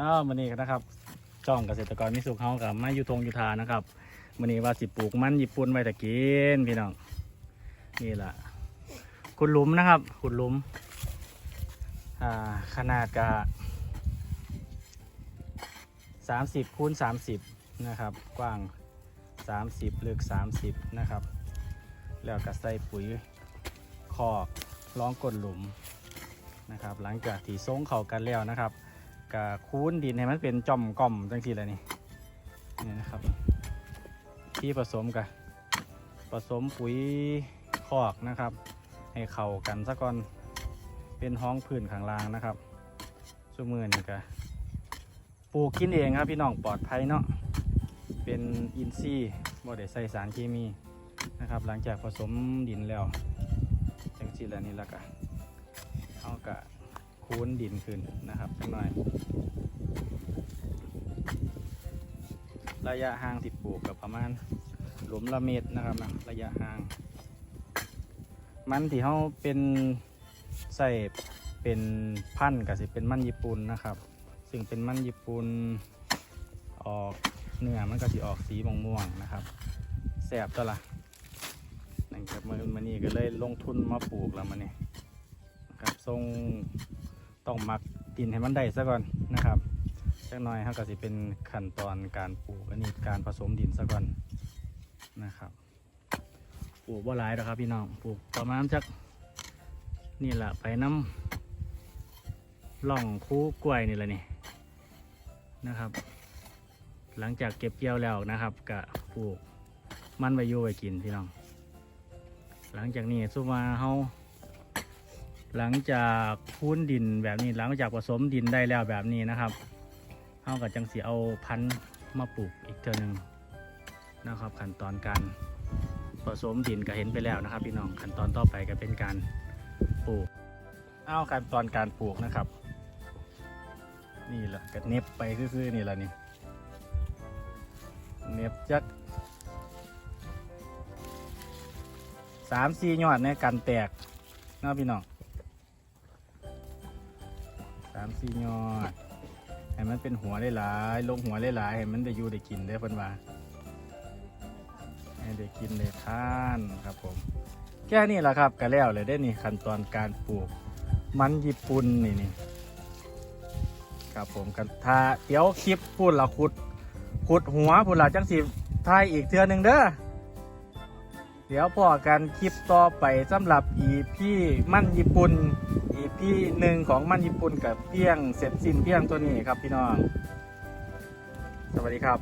อ้าวมันนี่นะครับจ้องเกษตรกรมิสุขเฮากับมาอยู่ทงอยู่ทานะครับมันนี้ว่าสิปลูกมันญี่ปุ่นไว้ตะกินพี่น้องนี่แหละขุดหลุมนะครับขุดหลุมอ่าขนาดกะสามสิบคูณสามสิบนะครับ กว้างสามสิบลึกสามสิบนะครับ แล้วก็ใส่ปุ๋ยคอกล้องกดหลุมนะครับ หลังจากที่ทรงเข้ากันแล้วนะครับ กะคูนดินให้มันเป็นจอมก่อมจังทีเลยนี่นี่นะครับ ที่ผสมกับผสมปุ๋ยคอกนะครับ ให้เข้ากันซะก่อนเป็นห้องพื้นข้างล่างนะครับชั่วมือนี่ก็ปลูกกินเองครับพี่น้องปลอดภัยเนาะเป็นอินทรีย์บ่ได้ใส่สารเคมีนะครับ หลังจากผสมดินแล้วจังสีแล้วนี่ล้วก็เอากะ คูนดินขึ้นนะครับจักหน่อย ระยะห่างติดปลูกกับประมาณหลุมละเมตรนะครับนะระยะห่าง มันที่เขาเป็นใส่เป็นพันกับสิเป็นมันญี่ปุ่นนะครับ ซึ่งเป็นมันญี่ปุ่นออกเนื้อมันก็สิออกสีม่วงๆนะครับแสบตัวละนั่นครับมันมันนี่ก็เลยลงทุนมาปลูกแล้วมันนี่ครับทรง ต้องมักดินให้มันได้ซะก่อนนะครับจักหน่อยเขาก็สิเป็นขั้นตอนการปลูกอันนี้การผสมดินซะก่อนนะครับ ปลูกว่าหลายหรอครับ พี่น้องปลูกประมาณจักนี่แหละไปน้ำล่องคูกล้วยนี่แหละนี่นะครับ หลังจากเก็บเกี่ยวแล้วนะครับก็ปลูกมันไว้อยู่ไว้กินพี่น้อง หลังจากนี้สุมาเฮา หลังจากพูนดินแบบนี้หลังจากผสมดินได้แล้วแบบนี้นะครับเฮากับจังสีเอาพันธุ์มาปลูกอีกเท่านึงนะครับ ขั้นตอนการผสมดินก็เห็นไปแล้วนะครับพี่น้องขั้นตอนต่อไปก็เป็นการปลูกเอาขั้นตอนการปลูกนะครับ นี่แหละก็เน็บไปคือๆนี่แหละนี่เน็บจักสามสี่ยอดเนี่ยกันแตกนะพี่น้อง สามสี่ยอดให้มันเป็นหัวได้หลายๆลงหัวได้หลายๆให้มันได้อยู่ได้กินได้เพิ่นว่าให้ได้กินได้ทานครับผมแค่นี้แหละครับก็แล้วเลยได้นี่ขั้นตอนการปลูกมันญี่ปุ่นนี่นี่ครับผมกันถ้าเดี๋ยวคลิปพูดละขุดขุดหัวพูดละจังสิทายอีกเทือหนึ่งเด้อเดี๋ยวพอกันคลิปต่อไปสำหรับอีพี่มันญี่ปุ่น ที่หนึ่งของมันญี่ปุ่นกับเพียงเสร็จสิ้นเพียงตัวนี้ครับพี่น้อง สวัสดีครับ